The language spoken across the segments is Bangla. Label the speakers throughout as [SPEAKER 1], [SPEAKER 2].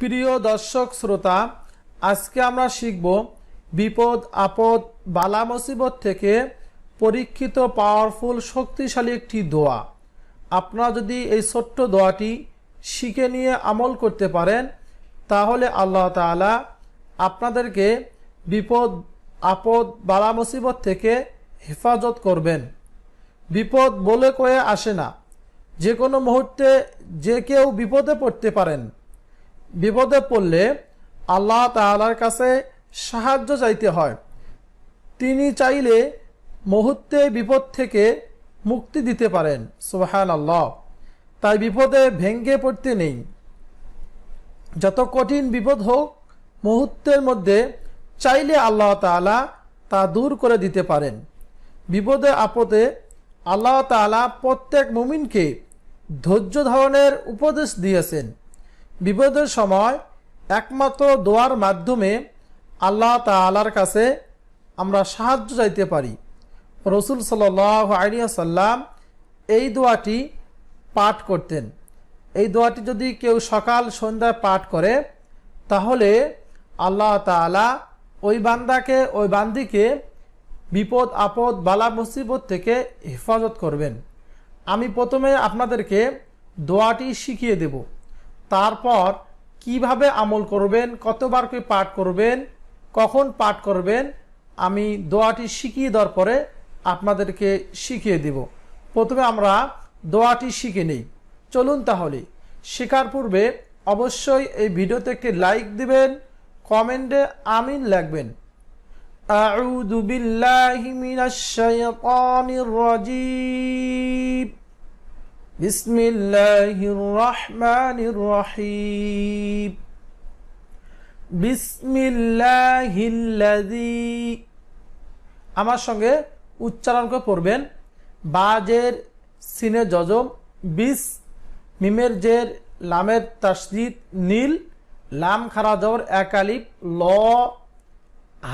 [SPEAKER 1] প্রিয় দর্শক শ্রোতা, আজকে আমরা শিখব বিপদ, আপদ, বালা মুসিবত থেকে পরীক্ষিত পাওয়ারফুল শক্তিশালী একটি দোয়া। আপনারা যদি এই ছোট্ট দোয়াটি শিখে নিয়ে আমল করতে পারেন, তাহলে আল্লাহ তাআলা আপনাদেরকে বিপদ, আপদ, বালা মুসিবত থেকে হেফাজত করবেন। বিপদ বলে কয়ে আসে না। যে কোনো মুহূর্তে যে কেউ বিপদে পড়তে পারেন। বিপদে পড়লে আল্লাহ তাআলার কাছে সাহায্য চাইতে হয়। তিনি চাইলে মুহূর্তে বিপদ থেকে মুক্তি দিতে পারেন। সুবাহান আল্লাহ তাই বিপদে ভেঙ্গে পড়তে নেই। যত কঠিন বিপদ হোক, মুহূর্তের মধ্যে চাইলে আল্লাহ তাআলা তা দূর করে দিতে পারেন। বিপদে, আপদে আল্লাহ তাআলা প্রত্যেক মুমিনকে ধৈর্য ধারণের উপদেশ দিয়েছেন। বিপদের সময় একমাত্র দোয়ার মাধ্যমে আল্লাহ তাআলার কাছে আমরা সাহায্য চাইতে পারি। রসুল সাল্লাম এই দোয়াটি পাঠ করতেন। এই দোয়াটি যদি কেউ সকাল সন্ধ্যায় পাঠ করে, তাহলে আল্লাহ তাআলা ওই বান্দাকে, ওই বান্দিকে বিপদ, আপদ, বালা, মুসিবত থেকে হেফাজত করবেন। আমি প্রথমে আপনাদেরকে দোয়াটি শিখিয়ে দেব। তারপর কিভাবে আমল করবেন কতবার করে পাঠ করবেন কখন পাঠ করবেন আমি দোয়াটি শিখিয়ে দেওয়ার পরে আপনাদেরকে শিখিয়ে দেব প্রথমে আমরা দোয়াটি শিখে নেই চলুন তাহলে শেখার পূর্বে অবশ্যই এই ভিডিওতে একটি লাইক দিবেন কমেন্টে আমিন লিখবেন أعوذ بالله من الشيطان الرجيم بسم الله الرحمن الرحيم بسم الله الذي আমার সঙ্গে উচ্চারণ করে পড়বেন বাজের সিনে যজম বিস মিমের জের লামের তাসদিদ নীল লাম খারা জবর একালিপ ল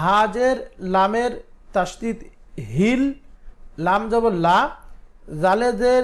[SPEAKER 1] হাজের লামের তাসদিদ হিল লাম জবর লা জালেদের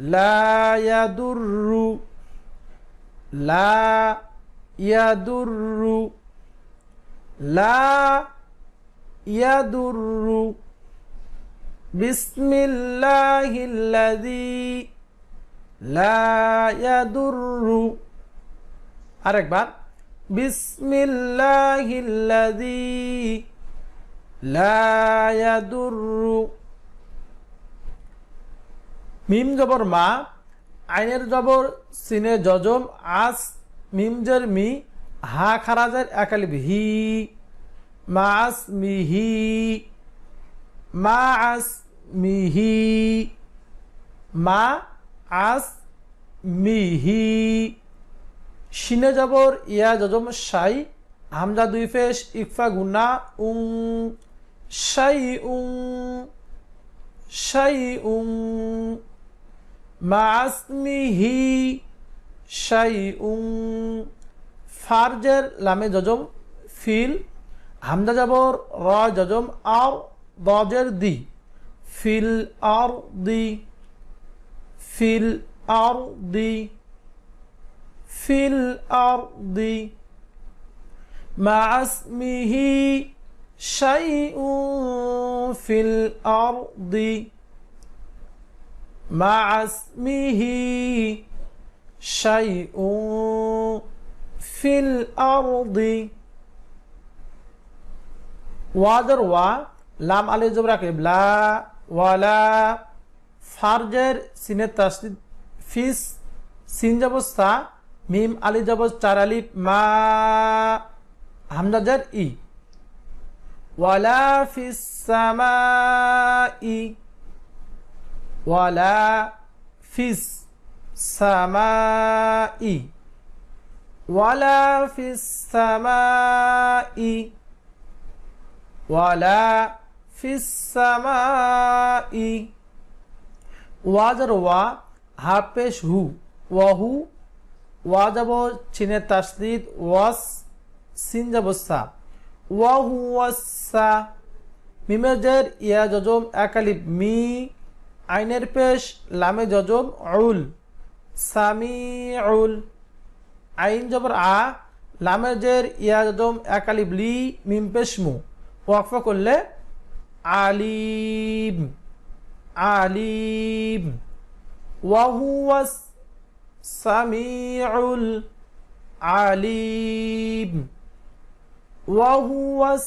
[SPEAKER 1] লা ইয়াদুররু লা ইয়াদুররু লা ইয়াদুররু বিসমিল্লাহিল্লাযী লা ইয়াদুররু আরেকবার বিসমিল্লাহিল্লাযী লা ইয়াদুররু মিম জবর মা, আইনের জবর, সিনে জজম, আস মিমজের মি, হা খারাজের একালিব হি মাস মিহি মা আস মিহি মা আস মিহি শিনে জবর, ইয়া জজম শাই হামজা দুই ফেস, ইকফা গুনা, উং শাই উং, সাই, উং মাসমিহি শাই উং ফার্জের লামে যজম, ফিল হামদা জাবর, র জজম আর দজের দি। ফিল আর দি। ফিল আর দি। ফিল আর দি। মাসমিহি শাই উং ফিল আর দি। مع اسمه شيء في الأرض ওয়াদের ওয়া লাম আলী জবরাকে লা ওয়ালা ফারজের সিনের তাসদিদ ফিস সিন জবস্তা মিম আলী জবস চার আলিফ মা হামজাজার ই ওয়ালা ফিস সামাই ওয়ালা ফিস সামাই। ওয়ালা ফিস সামাই। ওয়ালা ফিস সামাই। ওয়াজার ওয়া হাফেশ হু। ওয়াহু ওয়া যাব চিনে তাসদিদ ওয়াস, সিন যাব সা। ওয়াহু, ওয়াসা মিমেজের ইয়া যজম একালিব মি। আইনের পেশ লামে যজব উল সামি উল আইন জবর আ লামের জের ইয়া জজম একালিব লি মিম পেশমু ওয়াকফ করলে আলিম আলিম। ওয়াহুয়াস সামিউল, আলিম। ওয়াহুয়াস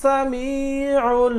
[SPEAKER 1] সামিউল।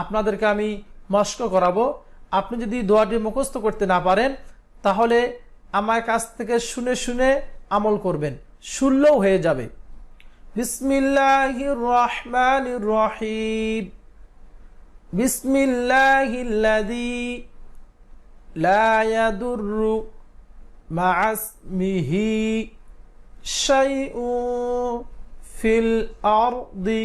[SPEAKER 1] আপনাদেরকে আমি মস্ক করাবো। আপনি যদি দোয়াটি মুখস্থ করতে না পারেন, তাহলে আমার কাছ থেকে শুনে শুনে আমল করবেন। শুনলেও হয়ে যাবে। বিসমিল্লাহ রহমান রহিম বিসমিল্লাহিল্লাদি লায়াদুরু মাসমিহি শাইউ ফিল আরদি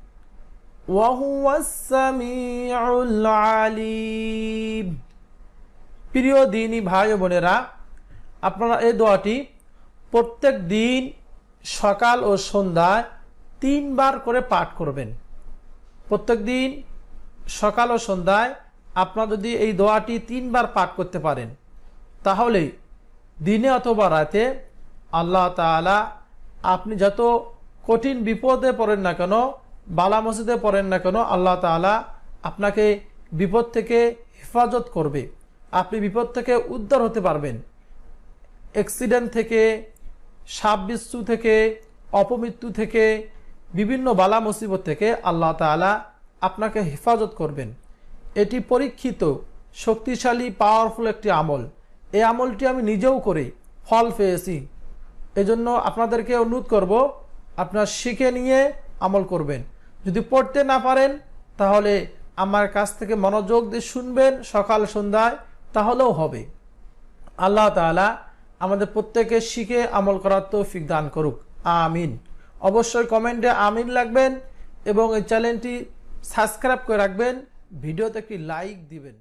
[SPEAKER 1] প্রিয় দিনই ভাই বোনেরা, আপনারা এই দোয়াটি প্রত্যেক দিন সকাল ও সন্ধ্যায় তিনবার করে পাঠ করবেন। প্রত্যেক দিন সকাল ও সন্ধ্যায় আপনারা যদি এই দোয়াটি তিনবার পাঠ করতে পারেন, তাহলে দিনে অথবা রাতে আল্লাহ তালা আপনি যত কঠিন বিপদে পড়েন না কেন বালা মসজিদে পড়েন না কেন, আল্লাহ তালা আপনাকে বিপদ থেকে হেফাজত করবে। আপনি বিপদ থেকে উদ্ধার হতে পারবেন। অ্যাক্সিডেন্ট থেকে সাপ বিচ্ছু থেকে, অপমৃত্যু থেকে, বিভিন্ন বালা মুসিবত থেকে আল্লাহ তালা আপনাকে হেফাজত করবেন। এটি পরীক্ষিত, শক্তিশালী পাওয়ারফুল একটি আমল। এই আমলটি আমি নিজেও করি ফল পেয়েছি। এজন্য আপনাদেরকে অনুরোধ করব, আপনার শিখে নিয়ে আমল করবেন। যদি পড়তে না পারেন, তাহলে আমার কাছ থেকে মনোযোগ দিয়ে শুনবেন সকাল সন্ধ্যায়, তাহলেও হবে। আল্লাহ তালা আমাদের প্রত্যেকে শিখে আমল করার তৌফিক দান করুক। আমিন। অবশ্যই কমেন্টে আমিন লাগবেন এবং এই চ্যানেলটি সাবস্ক্রাইব করে রাখবেন। ভিডিওতে একটি লাইক দিবেন।